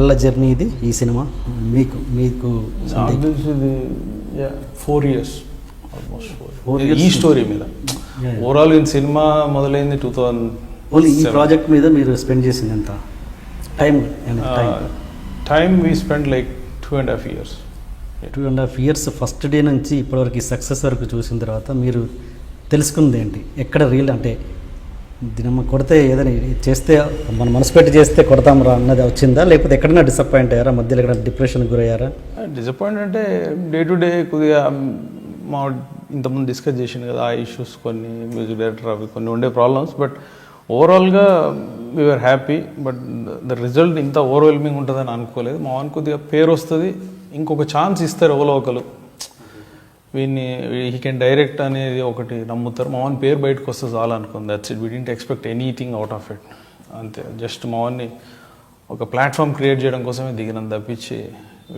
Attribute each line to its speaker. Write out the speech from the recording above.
Speaker 1: నెలల జర్నీ ఇది ఈ సినిమా. మీకు మీకు
Speaker 2: ఇది ఫోర్ ఇయర్స్ ఆల్మోస్ట్ ఫోర్ ఈ స్టోరీ మీద. ఓవరాల్ ఈ సినిమా మొదలైంది టూ
Speaker 1: ఓన్లీ ఈ
Speaker 2: థౌజండ్
Speaker 1: ప్రాజెక్ట్ మీద మీరు స్పెండ్ చేసింది ఎంత time time
Speaker 2: we spend like two and half years
Speaker 1: two and half years first day నుంచి ఇప్పటివరకు సక్సెస్ వరకు చూసిన తర్వాత మీరు తెలుసుకుంది ఏంటి? ఎక్కడ రీల్ అంటే దినమ్మ కొడితే ఏదైనా చేస్తే మన మనసు పెట్టి చేస్తే కొడతాం రా అన్నది వచ్చిందా? లేకపోతే ఎక్కడైనా డిసప్పాయింట్ అయ్యారా? మధ్యలో ఎక్కడ డిప్రెషన్ గురయ్యారా?
Speaker 2: డిసప్పాయింట్ అంటే డే టు డే కొద్దిగా మా ఇంతకుముందు డిస్కస్ చేసింది కదా ఆ ఇష్యూస్ కొన్ని మ్యూజిక్ డైరెక్టర్ అవి కొన్ని ఉండే ప్రాబ్లమ్స్ బట్ ఓవరాల్గా we are happy but the result ఇంత ఓవర్వెల్మింగ్ ఉంటుందని అనుకోలేదు. మా కొద్దిగా పేరు వస్తుంది ఇంకొక ఛాన్స్ ఇస్తారు ఎవరో ఒకరు. వీడిని హీ కెన్ డైరెక్ట్ అనేది ఒకటి నమ్ముతారు. మా పేరు బయటకు వస్తే చాలా అనుకుంది. That's it we didn't expect anything out of it అంతే. జస్ట్ మా ఒక ప్లాట్ఫామ్ క్రియేట్ చేయడం కోసమే దిగినం తప్పించి